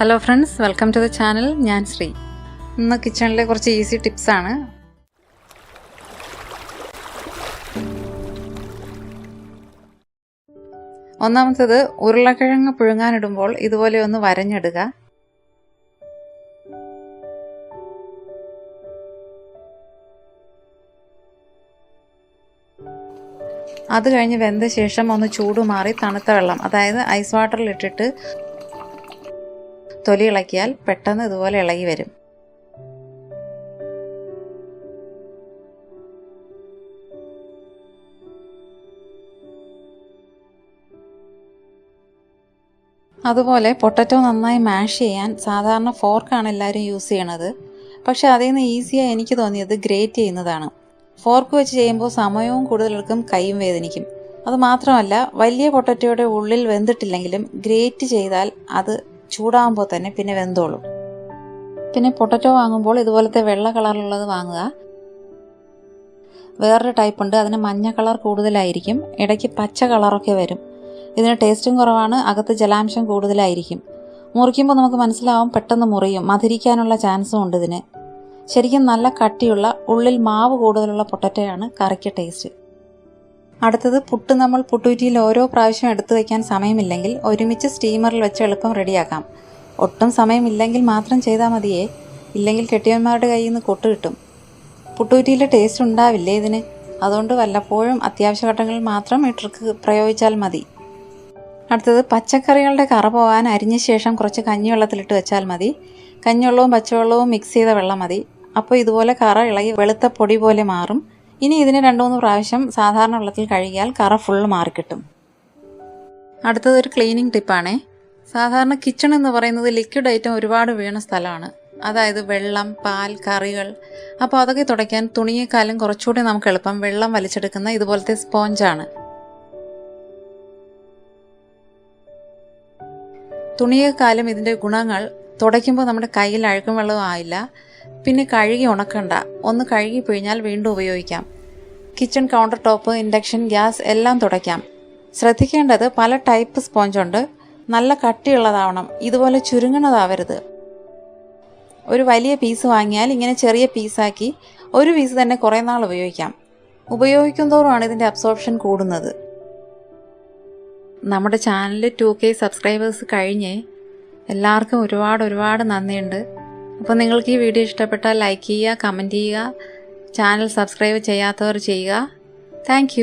Hello friends welcome to the channel ഞാൻ ശ്രീ. ഇന്ന് കിച്ചണിലെ കുറച്ച് ഈസി ടിപ്സ് ആണ്. ഒന്നാമത്തത് ഉരുളക്കിഴങ്ങ് പുഴുങ്ങാനിടുമ്പോൾ ഇതുപോലെ ഒന്ന് വരഞ്ഞിടുക. അത് കഴിഞ്ഞ് വെന്ത ശേഷം ഒന്ന് ചൂടുമാറി തണുത്ത വെള്ളം അതായത് ഐസ് വാട്ടറിൽ ഇട്ടിട്ട് തൊലി ഇളക്കിയാൽ പെട്ടെന്ന് ഇതുപോലെ ഇളകി വരും. അതുപോലെ പൊട്ടറ്റോ നന്നായി മാഷ് ചെയ്യാൻ സാധാരണ ഫോർക്കാണ് എല്ലാവരും യൂസ് ചെയ്യണത്. പക്ഷെ അതിൽ നിന്ന് ഈസിയായി എനിക്ക് തോന്നിയത് ഗ്രേറ്റ് ചെയ്യുന്നതാണ്. ഫോർക്ക് വെച്ച് ചെയ്യുമ്പോൾ സമയവും കൂടുതലെടുക്കും കൈയും വേദനിക്കും. അത് മാത്രമല്ല വലിയ പൊട്ടറ്റോയുടെ ഉള്ളിൽ വെന്തിട്ടില്ലെങ്കിലും ഗ്രേറ്റ് ചെയ്താൽ അത് ചൂടാകുമ്പോൾ തന്നെ പിന്നെ വെന്തോളും. പിന്നെ പൊട്ടറ്റോ വാങ്ങുമ്പോൾ ഇതുപോലത്തെ വെള്ള കളറിലുള്ളത് വാങ്ങുക. വേറൊരു ടൈപ്പ് ഉണ്ട്. അതിന് മഞ്ഞ കളർ കൂടുതലായിരിക്കും. ഇടയ്ക്ക് പച്ച കളറൊക്കെ വരും. ഇതിന് ടേസ്റ്റും കുറവാണ്. അകത്ത് ജലാംശം കൂടുതലായിരിക്കും. മുറിക്കുമ്പോൾ നമുക്ക് മനസ്സിലാവും പെട്ടെന്ന് മുറിയും. മധുരിക്കാനുള്ള ചാൻസും ഉണ്ട് ഇതിന്. ശരിക്കും നല്ല കട്ടിയുള്ള ഉള്ളിൽ മാവ് കൂടുതലുള്ള പൊട്ടറ്റോയാണ് കറിക്ക് ടേസ്റ്റ് അടുത്തത് പുട്ട് നമ്മൾ പുട്ടുറ്റിയിൽ ഓരോ പ്രാവശ്യം എടുത്തു വയ്ക്കാൻ സമയമില്ലെങ്കിൽ ഒരുമിച്ച് സ്റ്റീമറിൽ വെച്ച് എളുപ്പം റെഡിയാക്കാം. ഒട്ടും സമയമില്ലെങ്കിൽ മാത്രം ചെയ്താൽ മതിയേ. ഇല്ലെങ്കിൽ കെട്ടിയന്മാരുടെ കയ്യിൽ നിന്ന് കൊട്ട് കിട്ടും. പുട്ടുകുറ്റിയിലെ ടേസ്റ്റ് ഉണ്ടാവില്ലേ ഇതിന്? അതുകൊണ്ട് വല്ലപ്പോഴും അത്യാവശ്യ ഘട്ടങ്ങളിൽ മാത്രം ഈ ട്രിക്ക് പ്രയോഗിച്ചാൽ മതി. അടുത്തത് പച്ചക്കറികളുടെ കറ പോകാൻ അരിഞ്ഞ ശേഷം കുറച്ച് കഞ്ഞിവെള്ളത്തിലിട്ട് വെച്ചാൽ മതി. കഞ്ഞിവെള്ളവും പച്ചവെള്ളവും മിക്സ് ചെയ്ത വെള്ളം മതി. അപ്പോൾ ഇതുപോലെ കറ ഇളകി വെളുത്ത പൊടി പോലെ മാറും. ഇനി ഇതിന് രണ്ടു മൂന്ന് പ്രാവശ്യം സാധാരണ വെള്ളത്തിൽ കഴുകിയാൽ കറ ഫുൾ മാറിക്കിട്ടും അടുത്തത് ഒരു ക്ലീനിങ് ടിപ്പാണേ സാധാരണ കിച്ചൺ എന്ന് പറയുന്നത് ലിക്വിഡ് ഐറ്റം ഒരുപാട് വീണ സ്ഥലമാണ്. അതായത് വെള്ളം പാൽ കറികൾ. അപ്പോൾ അതൊക്കെ തുടയ്ക്കാൻ തുണിയേക്കാളും കുറച്ചുകൂടി നമുക്ക് എളുപ്പം വെള്ളം വലിച്ചെടുക്കുന്ന ഇതുപോലത്തെ സ്പോഞ്ചാണ് തുണിയേക്കാളും ഇതിന്റെ ഗുണങ്ങൾ. തുടയ്ക്കുമ്പോൾ നമ്മുടെ കയ്യിൽ അഴുക്കും വെള്ളവും ആയില്ല. പിന്നെ കഴുകി ഉണക്കണ്ട. ഒന്ന് കഴുകി പിഴിഞ്ഞാൽ വീണ്ടും ഉപയോഗിക്കാം. Kitchen counter top induction gas എല്ലാം തുടയ്ക്കാം. ശ്രദ്ധിക്കേണ്ടത് പല ടൈപ്പ് സ്പോഞ്ചുണ്ട് നല്ല കട്ടിയുള്ളതാവണം. ഇതുപോലെ ചുരുങ്ങണതാവരുത് ഒരു വലിയ പീസ് വാങ്ങിയാൽ ഇങ്ങനെ ചെറിയ പീസാക്കി ഒരു പീസ് തന്നെ കുറേ നാൾ ഉപയോഗിക്കാം. ഉപയോഗിക്കുന്തോറുമാണ് ഇതിന്റെ അബ്സോർപ്ഷൻ കൂടുന്നത്. നമ്മുടെ ചാനൽ ടു കെ സബ്സ്ക്രൈബേഴ്സ് കഴിഞ്ഞ് എല്ലാവർക്കും ഒരുപാട് ഒരുപാട് നന്ദിയുണ്ട്. അപ്പോൾ നിങ്ങൾക്ക് ഈ വീഡിയോ ഇഷ്ടപ്പെട്ടാൽ ലൈക്ക് ചെയ്യുക കമന്റ് ചെയ്യുക ചാനൽ സബ്സ്ക്രൈബ് ചെയ്യാത്തവർ ചെയ്യുക. താങ്ക്